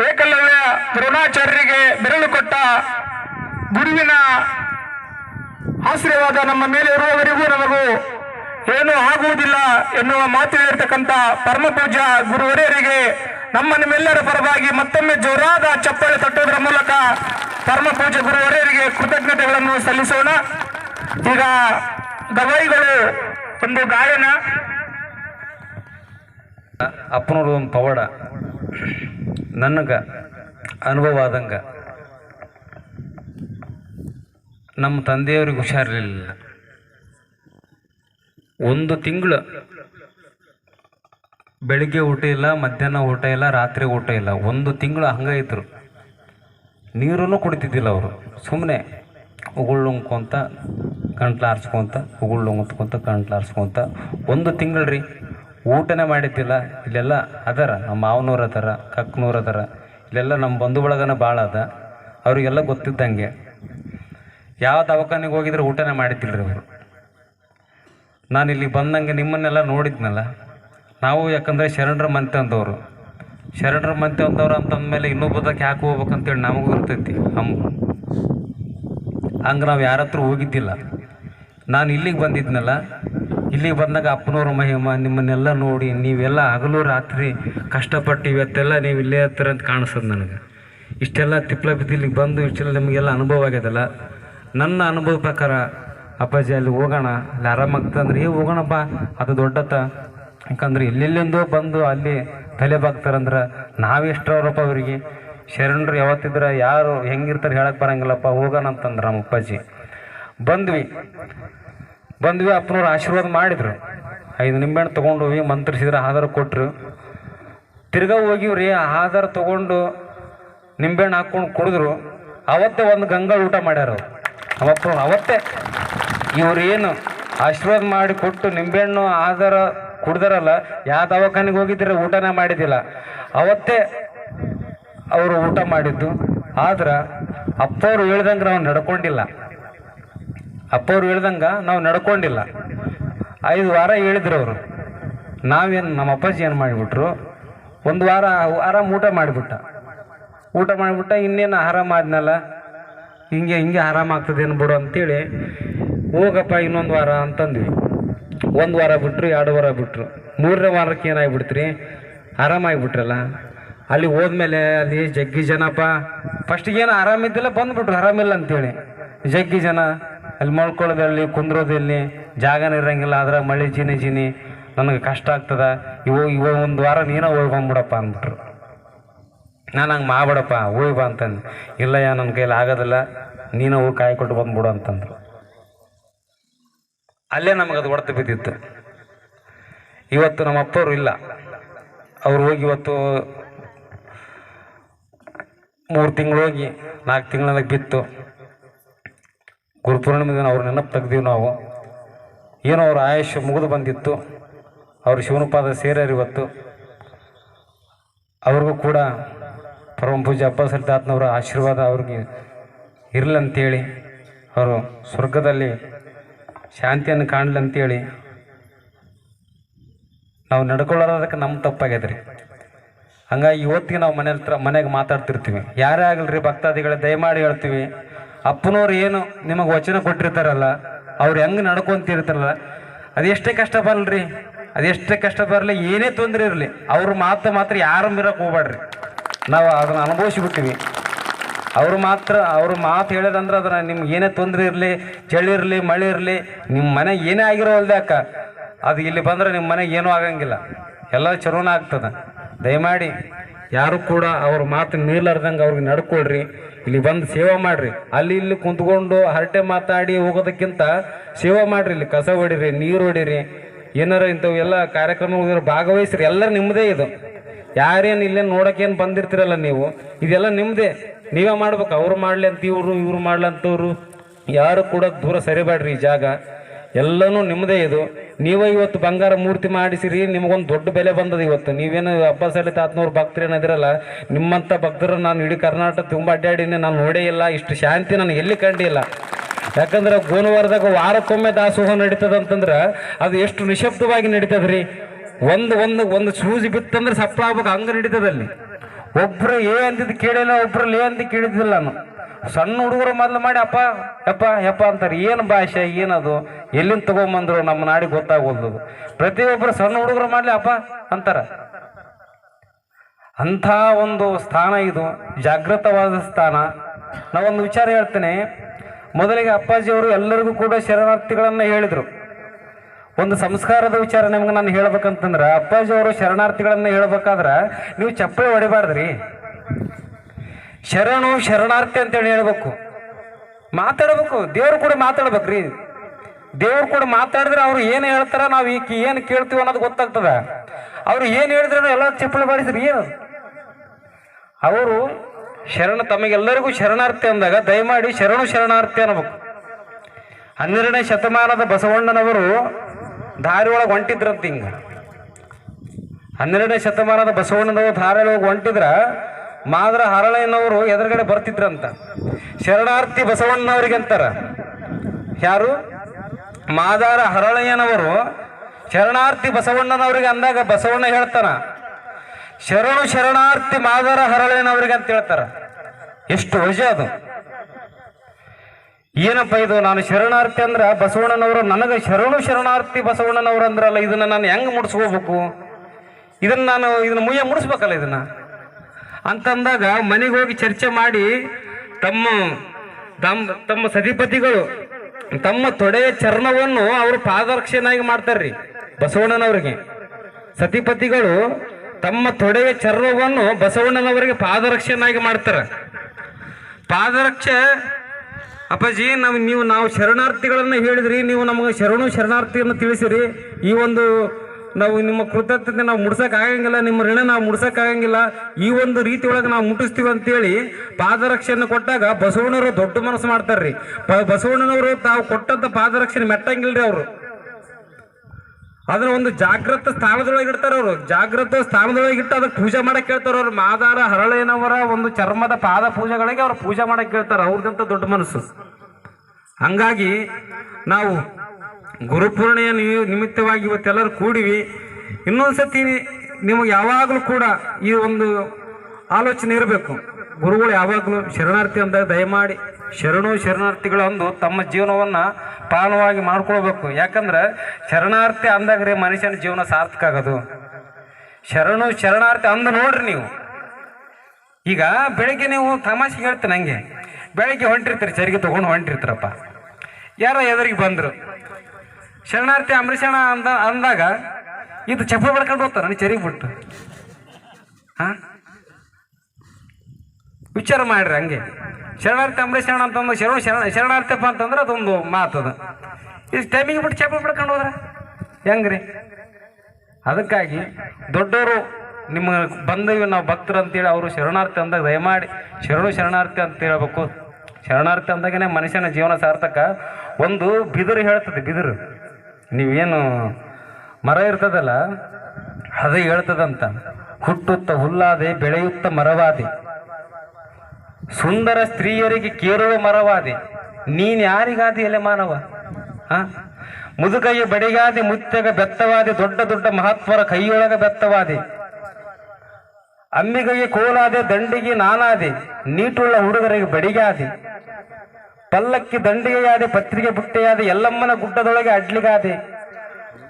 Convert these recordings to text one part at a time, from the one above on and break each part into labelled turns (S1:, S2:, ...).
S1: ಏಕಲವ್ಯ ದ್ರೋಣಾಚಾರ್ಯರಿಗೆ ಬೆರಳು ಕೊಟ್ಟ ಗುರುವಿನ ಆಶೀರ್ವಾದ ನಮ್ಮ ಮೇಲೆ ಇರುವವರೆಗೂ ನಮಗೂ ಏನೂ ಆಗುವುದಿಲ್ಲ ಎನ್ನುವ ಮಾತು ಪರಮ ಪೂಜ್ಯ ಗುರುವರಿಯರಿಗೆ ನಮ್ಮ ನಿಮ್ಮೆಲ್ಲರ ಪರವಾಗಿ ಮತ್ತೊಮ್ಮೆ ಜೋರಾದ ಚಪ್ಪಳೆ ತಟ್ಟುವುದರ ಮೂಲಕ ಪರಮ ಗುರು ಗುರುವರಿಯರಿಗೆ ಕೃತಜ್ಞತೆಗಳನ್ನು ಸಲ್ಲಿಸೋಣ. ಈಗ ಗವಾಯಿಗಳು ಒಂದು ಗಾಯನ
S2: ಅಪ್ಪನವ್ರು ಒಂದು ಪವಾಡ. ನನಗೆ ಅನುಭವ ಆದಂಗೆ ನಮ್ಮ ತಂದೆಯವ್ರಿಗೆ ಹುಷಾರಿರಲಿಲ್ಲ. ಒಂದು ತಿಂಗಳು ಬೆಳಿಗ್ಗೆ ಊಟ ಇಲ್ಲ, ಮಧ್ಯಾಹ್ನ ಊಟ ಇಲ್ಲ, ರಾತ್ರಿ ಊಟ ಇಲ್ಲ. ಒಂದು ತಿಂಗಳು ಹಂಗೆ ಇದ್ರು. ನೀರನ್ನು ಕುಡಿತಿದ್ದಿಲ್ಲ ಅವರು. ಸುಮ್ಮನೆ ಉಗುಳುಂಕೊಂತ ಗಂಟ್ಲು ಆರಿಸ್ಕೊಂತ ಉಗುಳ್ಳುಂಗ್ಕೊಂತ ಗಂಟ್ಲು ಆರಿಸ್ಕೊಂತ ಒಂದು ತಿಂಗಳು ರೀ. ಊಟನೇ ಮಾಡಿದ್ದಿಲ್ಲ. ಇಲ್ಲೆಲ್ಲ ಅದಾರ, ನಮ್ಮ ಮಾವನವ್ರು ಅದಾರ ಕಕ್ಕನವ್ರು ಅದಾರ, ಇಲ್ಲೆಲ್ಲ ನಮ್ಮ ಬಂಧು ಬಳಗನ ಭಾಳ ಅದ. ಅವರಿಗೆಲ್ಲ ಗೊತ್ತಿದ್ದಂಗೆ. ಯಾವ ದವಾಖಾನೆಗೆ ಹೋಗಿದ್ರೆ ಊಟನೇ ಮಾಡಿದ್ದಿಲ್ಲ ರೀ ಅವರು. ನಾನು ಇಲ್ಲಿ ಬಂದಂಗೆ ನಿಮ್ಮನ್ನೆಲ್ಲ ನೋಡಿದ್ನಲ್ಲ. ನಾವು ಯಾಕಂದರೆ ಶರಣರ ಮಂತೆ ಅಂದವರು. ಶರಣರ ಮಂತೆ ಅಂದವ್ರು ಅಂತಂದಮೇಲೆ ಇನ್ನೊಬ್ಬದಕ್ಕೆ ಯಾಕೆ ಹೋಗ್ಬೇಕಂತೇಳಿ ನಮಗೂ ಇರ್ತೈತಿ ಹಮ್ ಹಂಗೆ ನಾವು ಯಾರ ಹತ್ರ ಹೋಗಿದ್ದಿಲ್ಲ. ನಾನು ಇಲ್ಲಿಗೆ ಬಂದಿದ್ನಲ್ಲ. ಇಲ್ಲಿಗೆ ಬಂದಾಗ ಅಪ್ಪನವ್ರ ಮಹಿಮ, ನಿಮ್ಮನ್ನೆಲ್ಲ ನೋಡಿ, ನೀವೆಲ್ಲ ಹಗಲು ರಾತ್ರಿ ಕಷ್ಟಪಟ್ಟು ಇವತ್ತೆಲ್ಲ ನೀವು ಇಲ್ಲೇ ಹತ್ತಿರ ಅಂತ ಕಾಣಿಸ್ತದೆ ನನಗೆ. ಇಷ್ಟೆಲ್ಲ ತಿಪ್ಪಲ ಬಿದ್ದಿಲ್ಲಿಗೆ ಬಂದು ಇಷ್ಟೆಲ್ಲ ನಿಮಗೆಲ್ಲ ಅನುಭವ ಆಗ್ಯದಲ್ಲ? ನನ್ನ ಅನುಭವ ಪ್ರಕಾರ ಅಪ್ಪಾಜಿ ಅಲ್ಲಿ ಹೋಗೋಣ, ಅಲ್ಲಿ ಆರಾಮಾಗ್ತಂದ್ರೆ ಏ, ಹೋಗೋಣಪ್ಪ, ಅದು ದೊಡ್ಡತ್ತ. ಯಾಕಂದ್ರೆ ಎಲ್ಲೆಲ್ಲಿಂದೋ ಬಂದು ಅಲ್ಲಿ ತಲೆ ಬಾಗ್ತಾರಂದ್ರೆ ನಾವೆಷ್ಟರವರಪ್ಪ ಅವರಿಗೆ? ಶರಣರು ಯಾವತ್ತಿದ್ರೆ, ಯಾರು ಹೆಂಗಿರ್ತಾರೆ ಹೇಳಕ್ಕೆ ಬರಂಗಿಲ್ಲಪ್ಪ, ಹೋಗೋಣ ಅಂತಂದ್ರೆ ನಮ್ಮ ಅಪ್ಪಾಜಿ. ಬಂದ್ವಿ. ಬಂದ್ವಿ, ಅಪ್ಪನವ್ರು ಆಶೀರ್ವಾದ ಮಾಡಿದ್ರು. ಐದು ನಿಂಬೆಹಣ್ಣು ತೊಗೊಂಡು ಹೋಗಿ ಮಂತ್ರಿಸಿದ್ರೆ ಆಧಾರ ಕೊಟ್ಟರು ತಿರ್ಗಾ ಹೋಗಿವ್ರಿ ಆಧಾರ ತೊಗೊಂಡು ನಿಂಬೆಹಣ್ಣು ಹಾಕ್ಕೊಂಡು ಕುಡಿದ್ರು. ಅವತ್ತೇ ಒಂದು ಗಂಗಾ ಊಟ ಮಾಡ್ಯಾರ ನಮ್ಮಪ್ಪ ಅವತ್ತೇ. ಇವ್ರು ಏನು ಆಶೀರ್ವಾದ ಮಾಡಿ ಕೊಟ್ಟು ನಿಂಬೆಹಣ್ಣು ಆಧಾರ ಕುಡ್ದಾರಲ್ಲ ಯಾವ ದವಾಖಾನೆಗೆ ಹೋಗಿದ್ರೆ ಊಟನೇ ಮಾಡಿದ್ದಿಲ್ಲ. ಅವತ್ತೇ ಅವರು ಊಟ ಮಾಡಿದ್ದು. ಆದ್ರೆ ಅಪ್ಪವ್ರು ಹೇಳ್ದಂಗೆ ನಾವು ನಡ್ಕೊಂಡಿಲ್ಲ. ಅಪ್ಪವ್ರು ಹೇಳ್ದಂಗೆ ನಾವು ನಡ್ಕೊಂಡಿಲ್ಲ. ಐದು ವಾರ ಹೇಳಿದ್ರು ಅವರು. ನಾವೇನು ನಮ್ಮ ಅಪ್ಪಾಜಿ ಏನು ಮಾಡಿಬಿಟ್ರು? ಒಂದು ವಾರ ಆರಾಮ ಊಟ ಮಾಡಿಬಿಟ್ಟ. ಊಟ ಮಾಡಿಬಿಟ್ಟ, ಇನ್ನೇನು ಆರಾಮ ಆದ್ನಲ್ಲ? ಹಿಂಗೆ ಹಿಂಗೆ ಆರಾಮಾಗ್ತದೇನು ಬಿಡು ಅಂತೇಳಿ ಹೋಗಪ್ಪ ಇನ್ನೊಂದು ವಾರ ಅಂತಂದ್ವಿ. ಒಂದು ವಾರ ಬಿಟ್ರು, ಎರಡು ವಾರ ಬಿಟ್ಟರು ಮೂರನೇ ವಾರಕ್ಕೆ ಏನಾಗ್ಬಿಡ್ತ್ರಿ? ಆರಾಮಾಗಿಬಿಟ್ರಲ್ಲ ಅಲ್ಲಿ ಹೋದ್ಮೇಲೆ ಅಲ್ಲಿ ಜಗ್ಗಿ ಜನಪ್ಪ ಫಸ್ಟಿಗೆ ಏನು ಆರಾಮಿದ್ದಿಲ್ಲ ಬಂದುಬಿಟ್ರು. ಆರಾಮಿಲ್ಲ ಅಂತೇಳಿ. ಜಗ್ಗಿ ಜನ. ಅಲ್ಲಿ ಮಲ್ಕೊಳ್ಳೋದಲ್ಲಿ ಕುಂದ್ರೋದಲ್ಲಿ ಜಾಗನೇ ಇರೋಂಗಿಲ್ಲ ಅದ್ರಾಗ ಮಳೆ ಜೀನಿ ಜೀನಿ, ನನಗೆ ಕಷ್ಟ ಆಗ್ತದ. ಇವ ಇವ ಒಂದು ವಾರ ನೀನ ಹೋಗಿ ಬಂದ್ಬಿಡಪ್ಪ ಅಂದ್ಬಿಟ್ರು. ನಾನು ಹಂಗೆ ಮಾಡ್ಬೇಡಪ್ಪ, ಹೋಗಿ ಬಾ ಅಂತಂದು. ಯಾ ನನ್ನ ಕೈಲಿ ಆಗೋದಿಲ್ಲ, ನೀನು ಹೋಗಿ ಕಾಯಿ ಕೊಟ್ಟು ಬಂದ್ಬಿಡು ಅಂತಂದ್ರು. ಅಲ್ಲೇ ನಮಗೆ ಅದು ಹೊಡೆತ ಬಿದ್ದಿತ್ತು. ಇವತ್ತು ನಮ್ಮ ಅಪ್ಪವರು ಇಲ್ಲ. ಅವ್ರು ಹೋಗಿ ಇವತ್ತು ಮೂರು ತಿಂಗಳು ಹೋಗಿ, ನಾಲ್ಕು ತಿಂಗಳಾಗ ಬಿತ್ತು. ಗುರುಪೂರ್ಣಿಮೆ ದಿನ ಅವ್ರ ನೆನಪು ತೆಗ್ದೀವಿ ನಾವು. ಏನೋ ಅವ್ರ ಆಯುಷ್ ಮುಗಿದು ಬಂದಿತ್ತು. ಅವ್ರ ಶಿವನಪಾದ ಸೇರ್ಯಾರ ಇವತ್ತು. ಅವ್ರಿಗೂ ಕೂಡ ಪರಮ ಪೂಜೆ ಅಬ್ಬ ಸರಿತಾತ್ನವರ ಆಶೀರ್ವಾದ ಅವ್ರಿಗೆ ಇರಲಂತೇಳಿ, ಅವರು ಸ್ವರ್ಗದಲ್ಲಿ ಶಾಂತಿಯನ್ನು ಕಾಣಲಂತೇಳಿ ನಾವು ನಡ್ಕೊಳ್ಳೋದಕ್ಕೆ ನಮ್ಮ ತಪ್ಪಾಗ್ಯದ ರೀ ಹಂಗಾಗಿ ಇವತ್ತಿಗೆ ನಾವು ಮನೆ ಹತ್ರ ಮನೆಗೆ ಮಾತಾಡ್ತಿರ್ತೀವಿ. ಯಾರೇ ಆಗಲ್ರಿ ಭಕ್ತಾದಿಗಳೇ, ದಯಮಾಡಿ ಹೇಳ್ತೀವಿ. ಅಪ್ಪನವ್ರು ಏನು ನಿಮಗೆ ವಚನ ಕೊಟ್ಟಿರ್ತಾರಲ್ಲ, ಅವ್ರು ಹೆಂಗೆ ನಡ್ಕೊಂತಿರ್ತಾರಲ್ಲ, ಅದೆಷ್ಟೇ ಕಷ್ಟ ಬರಲ್ರಿ, ಅದೆಷ್ಟೇ ಕಷ್ಟ ಬರಲಿ, ಏನೇ ತೊಂದರೆ ಇರಲಿ, ಅವ್ರ ಮಾತು ಮಾತ್ರ ಯಾರು ಮಿರಕ್ಕೆ ಹೋಗ್ಬೇಡ್ರಿ ನಾವು ಅದನ್ನು ಅನುಭವಿಸ್ಬಿಟ್ಟಿವಿ. ಅವರು ಮಾತ್ರ, ಅವ್ರ ಮಾತು ಹೇಳೋದಂದ್ರೆ ಅದನ್ನು ನಿಮ್ಗೆ ಏನೇ ತೊಂದರೆ ಇರಲಿ, ಚಳಿ ಇರಲಿ, ಮಳೆ ಇರಲಿ ನಿಮ್ಮ ಮನೆ ಏನೇ ಆಗಿರೋ ಅಲ್ದೆ ಅಕ್ಕ, ಅದು ಇಲ್ಲಿ ಬಂದ್ರೆ ನಿಮ್ಮ ಮನೆಗೆ ಏನೂ ಆಗಂಗಿಲ್ಲ. ಎಲ್ಲ ಚಲೋನ ಆಗ್ತದೆ ದಯಮಾಡಿ ಯಾರು ಕೂಡ ಅವ್ರ ಮಾತು ಮೀರ್ಲಾರ್ದಂಗೆ ಅವ್ರಿಗೆ ನಡ್ಕೊಳ್ರಿ. ಇಲ್ಲಿ ಬಂದು ಸೇವೆ ಮಾಡ್ರಿ. ಅಲ್ಲಿ ಇಲ್ಲಿ ಕುಂತ್ಕೊಂಡು ಹರಟೆ ಮಾತಾಡಿ ಹೋಗೋದಕ್ಕಿಂತ ಸೇವೆ ಮಾಡ್ರಿ, ಇಲ್ಲಿ ಕಸ ಹೊಡಿರಿ, ನೀರು ಹೊಡಿರಿ, ಏನಾರ ಇಂಥವು ಎಲ್ಲ ಕಾರ್ಯಕ್ರಮ ಭಾಗವಹಿಸ್ರಿ. ಎಲ್ಲರೂ ನಿಮ್ಮದೇ ಇದು. ಯಾರೇನು ಇಲ್ಲೇ ನೋಡೋಕ್ಕೇನು ಬಂದಿರ್ತೀರಲ್ಲ ನೀವು. ಇದೆಲ್ಲ ನಿಮ್ಮದೇ ನೀವೇ ಮಾಡ್ಬೇಕು. ಅವ್ರು ಮಾಡ್ಲಿ ಅಂತ ಇವರು, ಇವ್ರು ಮಾಡ್ಲಂತವ್ರು ಯಾರು ಕೂಡ ದೂರ ಸರಿಬೇಡ್ರಿ ಈ ಜಾಗ. ಎಲ್ಲನೂ ನಿಮ್ಮದೇ ಇದು. ನೀವೇ ಇವತ್ತು ಬಂಗಾರ ಮೂರ್ತಿ ಮಾಡಿಸಿರಿ, ನಿಮಗೊಂದು ದೊಡ್ಡ ಬೆಲೆ ಬಂದದ ಇವತ್ತು. ನೀವೇನು ಹಬ್ಬ ಸಲಿತ ತಾತ್ನವ್ರು ಭಕ್ತರು ಏನಿದಿರಲ್ಲ ನಿಮ್ಮಂಥ ಭಕ್ತರು ನಾನು ಇಡೀ ಕರ್ನಾಟಕ ತುಂಬ ಅಡ್ಡಾಡಿನಿ, ನಾನು ನೋಡೇ ಇಲ್ಲ, ಇಷ್ಟು ಶಾಂತಿ ನಾನು ಎಲ್ಲಿ ಕಂಡಿಲ್ಲ. ಯಾಕಂದ್ರೆ ಗೋನುವಾರದಾಗ ವಾರಕ್ಕೊಮ್ಮೆ ದಾಸೋಹ ನಡೀತದ ಅಂತಂದ್ರೆ ಅದು ಎಷ್ಟು ನಿಶಬ್ದವಾಗಿ ನಡೀತದ್ರಿ. ಒಂದು ಒಂದು ಒಂದು ಸೂಜಿ ಬಿತ್ತಂದ್ರೆ ಸಪ್ಲ ಆಗ್ಬೇಕು, ಹಂಗ ನಡೀತದಲ್ಲಿ. ಒಬ್ರು ಏ ಅಂತಿದ್ದು ಕೇಳಿಲ್ಲ, ಒಬ್ರು ಲೇ ಅಂತ ಕೇಳಿದ್ದಿಲ್ಲ ನಾನು. ಸಣ್ಣ ಹುಡುಗರು ಮೊದಲು ಮಾಡಿ, ಅಪ್ಪ ಅಪ್ಪ ಯಪ್ಪ ಅಂತಾರೆ. ಏನು ಭಾಷೆ, ಏನದು? ಎಲ್ಲಿಂದ ತಗೊಂಬಂದ್ರು ನಮ್ಮ ನಾಡಿಗೆ ಗೊತ್ತಾಗೋದು. ಪ್ರತಿಯೊಬ್ಬರು ಸಣ್ಣ ಹುಡುಗರು ಮಾಡಲಿ, ಅಪ್ಪ ಅಂತಾರೆ. ಅಂಥ ಒಂದು ಸ್ಥಾನ ಇದು. ಜಾಗೃತವಾದ ಸ್ಥಾನ. ನಾವೊಂದು ವಿಚಾರ ಹೇಳ್ತೇನೆ. ಮೊದಲಿಗೆ ಅಪ್ಪಾಜಿಯವರು ಎಲ್ಲರಿಗೂ ಕೂಡ ಶರಣಾರ್ಥಿಗಳನ್ನು ಹೇಳಿದರು. ಒಂದು ಸಂಸ್ಕಾರದ ವಿಚಾರ ನಿಮ್ಗೆ ನಾನು ಹೇಳ್ಬೇಕಂತಂದ್ರೆ, ಅಪ್ಪಾಜಿಯವರು ಶರಣಾರ್ಥಿಗಳನ್ನು ಹೇಳ್ಬೇಕಾದ್ರೆ, ನೀವು ಚಪ್ಪಲಿ ಹೊಡಿಬಾರ್ದ್ರಿ. ಶರಣು ಶರಣಾರ್ಥಿ ಅಂತೇಳಿ ಹೇಳ್ಬೇಕು. ಮಾತಾಡ್ಬೇಕು. ದೇವ್ರು ಕೂಡ ಮಾತಾಡ್ಬೇಕ್ರಿ. ದೇವ್ರು ಕೂಡ ಮಾತಾಡಿದ್ರೆ ಅವ್ರು ಏನು ಹೇಳ್ತಾರ ನಾವು ಈಕೆ ಏನು ಕೇಳ್ತೀವಿ ಅನ್ನೋದು ಗೊತ್ತಾಗ್ತದ. ಅವ್ರು ಏನು ಹೇಳಿದ್ರೆ ಎಲ್ಲ ಚಪ್ಪಲಿ ಬಾಡಿಸ್ರಿ ಏನು. ಅವರು ಶರಣ ತಮಗೆಲ್ಲರಿಗೂ ಶರಣಾರ್ಥಿ ಅಂದಾಗ ದಯಮಾಡಿ ಶರಣು ಶರಣಾರ್ಥಿ ಅನ್ನಬೇಕು ಹನ್ನೆರಡನೇ ಶತಮಾನದ ಬಸವಣ್ಣನವರು ದಾರಿ ಒಳಗೆ ಹೊಂಟಿದ್ರಂತ ಹಿಂಗ. ಹನ್ನೆರಡನೇ ಶತಮಾನದ ಬಸವಣ್ಣನವರು ದಾರಿ ಒಳಗೆ ಹೊಂಟಿದ್ರ ಮಾದ್ರ ಹರಳಯ್ಯನವರು ಎದುರುಗಡೆ ಬರ್ತಿದ್ರಂತ. ಶರಣಾರ್ಥಿ ಬಸವಣ್ಣವರಿಗೆ ಅಂತಾರ. ಯಾರು? ಮಾದಾರ ಹರಳಯ್ಯನವರು ಶರಣಾರ್ಥಿ ಬಸವಣ್ಣನವರಿಗೆ ಅಂದಾಗ ಬಸವಣ್ಣ ಹೇಳ್ತಾನ, ಶರಣು ಶರಣಾರ್ಥಿ ಮಾದಾರ ಹರಳಯ್ಯನವರಿಗೆ ಅಂತ ಹೇಳ್ತಾರ. ಎಷ್ಟು ವಜ ಅದು. ಏನಪ್ಪ ಇದು? ನಾನು ಶರಣಾರ್ಥಿ ಅಂದ್ರ ಬಸವಣ್ಣನವರು, ನನಗೆ ಶರಣು ಶರಣಾರ್ಥಿ ಬಸವಣ್ಣನವರು ಅಂದ್ರಲ್ಲ, ಇದನ್ನ ನಾನು ಹೆಂಗ್ ಮುಡಿಸ್ಕೋಬೇಕು? ಇದನ್ನ ನಾನು, ಇದನ್ನ ಮುಯ್ಯ ಮುಡಿಸ್ಬೇಕಲ್ಲ ಇದನ್ನ? ಅಂತಂದಾಗ ಮನೆಗೆ ಹೋಗಿ ಚರ್ಚೆ ಮಾಡಿ ತಮ್ಮ ತಮ್ಮ ತಮ್ಮ ಸತಿಪತಿಗಳು, ತಮ್ಮ ತೊಡೆಯ ಚರ್ಮವನ್ನು ಅವರು ಪಾದರಕ್ಷೆನಾಗಿ ಮಾಡ್ತಾರ್ರಿ ಬಸವಣ್ಣನವರಿಗೆ. ಸತಿಪತಿಗಳು ತಮ್ಮ ತೊಡೆಯ ಚರ್ಮವನ್ನು ಬಸವಣ್ಣನವರಿಗೆ ಪಾದರಕ್ಷೆನಾಗಿ ಮಾಡ್ತಾರೆ. ಪಾದರಕ್ಷೆ, ಅಪ್ಪಾಜಿ ನಾವು ನೀವು, ನಾವು ಶರಣಾರ್ಥಿಗಳನ್ನು ಹೇಳಿದ್ರಿ, ನೀವು ನಮಗೆ ಶರಣು, ಶರಣಾರ್ಥಿಯನ್ನು ತಿಳಿಸಿರಿ. ಈ ಒಂದು ನಾವು ನಿಮ್ಮ ಕೃತಜ್ಞತೆ ನಾವು ಮುಡ್ಸಕ್ ಆಗಂಗಿಲ್ಲ ನಿಮ್ಮ ಋಣ ನಾವು ಮುಡ್ಸಕ್ ಆಗಂಗಿಲ್ಲ ಈ ಒಂದು ರೀತಿ ಒಳಗೆ ನಾವು ಮುಟ್ಟಿಸ್ತೀವಿ ಅಂತೇಳಿ ಪಾದರಕ್ಷೆಯನ್ನು ಕೊಟ್ಟಾಗ ಬಸವಣ್ಣರು ದೊಡ್ಡ ಮನಸ್ಸು ಮಾಡ್ತಾರ್ರಿ. ಬಸವಣ್ಣನವರು ತಾವು ಕೊಟ್ಟಂತ ಪಾದರಕ್ಷೆ ಮೆಟ್ಟಂಗಿಲ್ರಿ ಅವರು. ಅದನ್ನ ಒಂದು ಜಾಗೃತ ಸ್ಥಾನದೊಳಗೆ ಇಡ್ತಾರ ಅವರು. ಜಾಗೃತ ಸ್ಥಾನದೊಳಗೆ ಇಟ್ಟು ಅದಕ್ಕೆ ಪೂಜೆ ಮಾಡಕ್ಕೆ ಕೇಳ್ತಾರ ಅವ್ರು. ಮಾದಾರ ಹರಳೇನವರ ಒಂದು ಚರ್ಮದ ಪಾದ ಪೂಜೆಗಳಿಗೆ ಅವ್ರು ಪೂಜೆ ಮಾಡಕ್ಕೆ ಹೇಳ್ತಾರೆ ಅವ್ರದಂತ ದೊಡ್ಡ ಮನಸ್ಸು. ಹಂಗಾಗಿ ನಾವು ಗುರುಪೂರ್ಣೆಯ ನಿಮಿತ್ತವಾಗಿ ಇವತ್ತೆಲ್ಲರೂ ಕೂಡಿವಿ. ಇನ್ನೊಂದು ಸತಿ ನಿಮಗೆ ಯಾವಾಗಲೂ ಕೂಡ ಈ ಒಂದು ಆಲೋಚನೆ ಇರಬೇಕು. ಗುರುಗಳು ಯಾವಾಗಲೂ ಶರಣಾರ್ಥಿ ಅಂದಾಗ ದಯಮಾಡಿ ಶರಣು ಶರಣಾರ್ಥಿಗಳಂದು ಅಂದು ತಮ್ಮ ಜೀವನವನ್ನು ಪಾಲವಾಗಿ ಮಾಡ್ಕೊಳ್ಬೇಕು. ಯಾಕಂದ್ರೆ ಶರಣಾರ್ಥಿ ಅಂದಾಗ್ರೆ ಮನುಷ್ಯನ ಜೀವನ ಸಾರ್ಥಕ ಆಗೋದು. ಶರಣು ಶರಣಾರ್ಥಿ ಅಂದ ನೋಡ್ರಿ ನೀವು. ಈಗ ಬೆಳಗ್ಗೆ ನೀವು ತಮಾಷೆ ಹೇಳ್ತೀನಿ ಹಂಗೆ. ಬೆಳಗ್ಗೆ ಹೊಂಟಿರ್ತೀರಿ, ಚರಿಗೆ ತೊಗೊಂಡು ಹೊಂಟಿರ್ತೀರಪ್ಪ. ಯಾರೋ ಎದುರಿಗೆ ಬಂದರು. ಶರಣಾರ್ಥಿ ಅಂಬರೀಷಣ ಅಂದ, ಅಂದಾಗ ಇದು ಚಪ್ಪಲಿ ಬಡ್ಕೊಂಡು ಹೋಗ್ತಾರೆ ನನಗೆ ಚರಿಗೆ ಬಿಟ್ಟು ಹಾಂ? ವಿಚಾರ ಮಾಡ್ರಿ ಹಂಗೆ. ಶರಣಾರ್ಥಿ ಅಂಬರೀಷಣ ಅಂತಂದ್ರೆ ಶರಣ ಶರಣ ಶರಣಾರ್ಥಿಪ್ಪ ಅಂತಂದ್ರೆ ಅದೊಂದು ಮಾತದ ಇದು ಟೈಮಿಗೆ ಬಿಟ್ಟು ಚಪ್ಪಲಿ ಬಿಡ್ಕೊಂಡು ಹೋದ್ರ? ಹೆಂಗ್ರಿ? ಅದಕ್ಕಾಗಿ ದೊಡ್ಡವರು ನಿಮ್ಮ ಬಂದವಿ ನಾವು ಭಕ್ತರು ಅಂತೇಳಿ ಅವರು ಶರಣಾರ್ಥಿ ಅಂದಾಗ ದಯಮಾಡಿ ಶರಣು ಶರಣಾರ್ಥಿ ಅಂತ ಹೇಳ್ಬೇಕು. ಶರಣಾರ್ಥಿ ಅಂದಾಗನೇ ಮನುಷ್ಯನ ಜೀವನ ಸಾರ್ಥಕ. ಒಂದು ಬಿದಿರು ಹೇಳ್ತದೆ, ಬಿದಿರು. ನೀವೇನು ಮರ ಇರ್ತದಲ್ಲ, ಅದೇ ಹೇಳ್ತದಂತ. ಹುಟ್ಟುತ್ತ ಹುಲ್ಲಾದೆ ಬೆಳೆಯುತ್ತ ಮರವಾದೆ. ಸುಂದರ ಸ್ತ್ರೀಯರಿಗೆ ಕೇರುವ ಮರವಾದೆ. ನೀನ್ ಯಾರಿಗಾದಿ ಎಲೆ ಮಾನವ? ಹ? ಮುದುಕಯ್ಯ ಬಡಿಗಾದೆ ಮುತ್ತೆಗ ಬೆತ್ತವಾದೆ, ದೊಡ್ಡ ದೊಡ್ಡ ಮಹತ್ವರ ಕೈಯೊಳಗ ಬೆತ್ತವಾದೆ. ಅಮ್ಮಿಗಯ್ಯ ಕೋಲಾದೆ, ದಂಡಿಗೆ ನಾನಾದೆ, ನೀಟುಳ್ಳ ಹುಡುಗರಿಗೆ ಬಡಿಗಾದೆ. ಪಲ್ಲಕ್ಕಿ ದಂಡಿಗೆಯಾದೆ ಪತ್ರಿಕೆ ಬುಟ್ಟೆಯಾದೆ ಎಲ್ಲಮ್ಮನ ಗುಡ್ಡದೊಳಗೆ ಅಡ್ಲಿಗಾದೆ.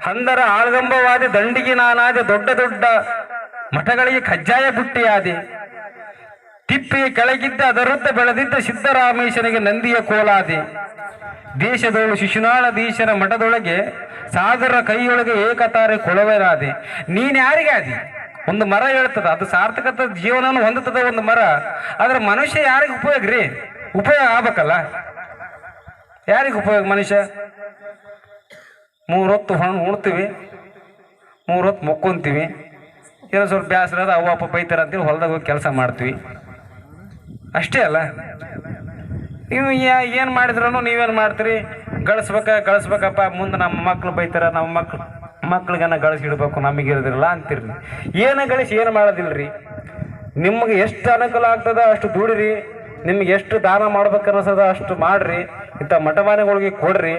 S2: ಹಂದರ ಆಳಗಂಬವಾದೆ, ದಂಡಿಗೆ ನಾನಾದೆ, ದೊಡ್ಡ ದೊಡ್ಡ ಮಠಗಳಿಗೆ ಕಜ್ಜಾಯ ಬುಟ್ಟಿಯಾದೆ. ತಿಪ್ಪಿ ಕೆಳಗಿದ್ದ, ಅದರುದ್ದ ಬೆಳೆದಿದ್ದ ಸಿದ್ದರಾಮೇಶನಿಗೆ ನಂದಿಯ ಕೋಲಾದೆ. ಶಿಶುನಾಳ ದೇಶನ ಮಠದೊಳಗೆ, ಸಾಗರ ಕೈಯೊಳಗೆ ಏಕತಾರೆ ಕೊಳವೆರಾದೆ. ನೀನ್ ಯಾರಿಗಾದಿ ಒಂದು ಮರ ಹೇಳ್ತದ, ಅದು ಸಾರ್ಥಕತೆ ಜೀವನವನ್ನು ಹೊಂದುತ್ತದೆ ಒಂದು ಮರ. ಆದ್ರೆ ಮನುಷ್ಯ ಯಾರಿಗೆ ಉಪಯೋಗ ರೀ? ಉಪಯೋಗ ಆಗ್ಬೇಕಲ್ಲ? ಯಾರಿಗೆ ಉಪಯೋಗ ಮನುಷ್ಯ? ಮೂರೊತ್ತು ಹಣ್ಣು ಉಣ್ತೀವಿ ಮೂರೊತ್ತು ಮುಕ್ಕೊಂತೀವಿ. ಏನೋ ಸ್ವಲ್ಪ ಬೇಸರ ಅದ ಅವ್ವ, ಅಪ್ಪ ಬೈತಾರ ಅಂತೇಳಿ ಹೊಲ್ದಾಗ ಹೋಗಿ ಕೆಲಸ ಮಾಡ್ತೀವಿ. ಅಷ್ಟೇ ಅಲ್ಲ? ನೀವು ಏನು ಮಾಡಿದ್ರೂ ನೀವೇನು ಮಾಡ್ತೀರಿ? ಗಳಿಸ್ಬೇಕ, ಗಳಿಸ್ಬೇಕಪ್ಪ, ಮುಂದೆ ನಮ್ಮ ಮಕ್ಳು ಬೈತಾರ, ನಮ್ಮ ಮಕ್ಳು ಮಕ್ಳಿಗನ್ನ ಗಳಿಸಿಡ್ಬೇಕು ನಮಗೆ ಇರೋದಿಲ್ಲ ಅಂತೀರಿ ಏನು ಗಳಿಸಿ ಏನು ಮಾಡೋದಿಲ್ರಿ? ನಿಮಗೆ ಎಷ್ಟು ಅನುಕೂಲ ಆಗ್ತದ ಅಷ್ಟು ದುಡಿರಿ, ನಿಮ್ಗೆ ಎಷ್ಟು ದಾನ ಮಾಡ್ಬೇಕು ಅಷ್ಟು ಮಾಡ್ರಿ. ಇಂಥ ಮಠಮಾನೆಗಳಿಗೆ ಕೊಡ್ರಿ.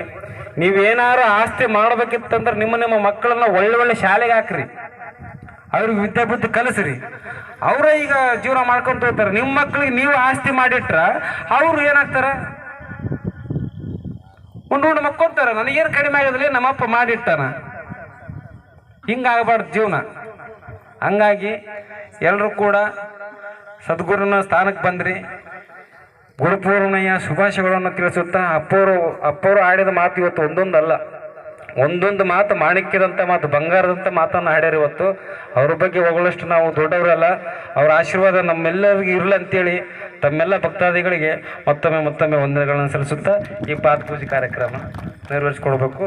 S2: ನೀವೇನಾರು ಆಸ್ತಿ ಮಾಡ್ಬೇಕಿತ್ತಂದ್ರೆ ನಿಮ್ಮ ನಿಮ್ಮ ಮಕ್ಕಳನ್ನ ಒಳ್ಳೆ ಒಳ್ಳೆ ಶಾಲೆಗೆ ಹಾಕ್ರಿ. ಅವ್ರಿಗೆ ವಿದ್ಯಾಬುದ್ಧಿ ಕಲಿಸ್ರಿ. ಅವರ ಈಗ ಜೀವನ ಮಾಡ್ಕೊಂತ ಹೋಗ್ತಾರೆ. ನಿಮ್ಮ ಮಕ್ಕಳಿಗೆ ನೀವು ಆಸ್ತಿ ಮಾಡಿಟ್ರ ಅವರು ಏನಾಗ್ತಾರೆ? ಉಂಡು ಉಂಡು ಮಕ್ಕೊಂತಾರೆ. ನನಗೇನು ಕಡಿಮೆ ಆಗೋದಿಲ್ಲ ನಮ್ಮಪ್ಪ ಮಾಡಿಟ್ಟಾನ? ಹಿಂಗಾಗಬಾರ್ದು ಜೀವನ. ಹಂಗಾಗಿ ಎಲ್ಲರೂ ಕೂಡ ಸದ್ಗುರುನ ಸ್ಥಾನಕ್ಕೆ ಬಂದ್ರಿ. ಗುರುಪೂರ್ಣೆಯ ಶುಭಾಶಯಗಳನ್ನು ತಿಳಿಸುತ್ತಾ ಅಪ್ಪೋರು ಅಪ್ಪೋರು ಆಡಿದ ಮಾತು ಇವತ್ತು ಒಂದೊಂದಲ್ಲ. ಒಂದೊಂದು ಮಾತು ಮಾಣಿಕ್ಯದಂಥ ಮಾತು, ಬಂಗಾರದಂಥ ಮಾತನ್ನು ಆಡ್ಯಾರ ಇವತ್ತು. ಅವ್ರ ಬಗ್ಗೆ ಹೊಗಳಷ್ಟು ನಾವು ದೊಡ್ಡವರಲ್ಲ. ಅವರ ಆಶೀರ್ವಾದ ನಮ್ಮೆಲ್ಲರಿಗೂ ಇರಲಿ ಅಂತೇಳಿ ತಮ್ಮೆಲ್ಲ ಭಕ್ತಾದಿಗಳಿಗೆ ಮತ್ತೊಮ್ಮೆ ಮತ್ತೊಮ್ಮೆ ವಂದನೆಗಳನ್ನು ಸಲ್ಲಿಸುತ್ತಾ ಈ ಪಾದ ಪೂಜೆ ಕಾರ್ಯಕ್ರಮ ನೆರವೇರಿಸಿಕೊಡ್ಬೇಕು.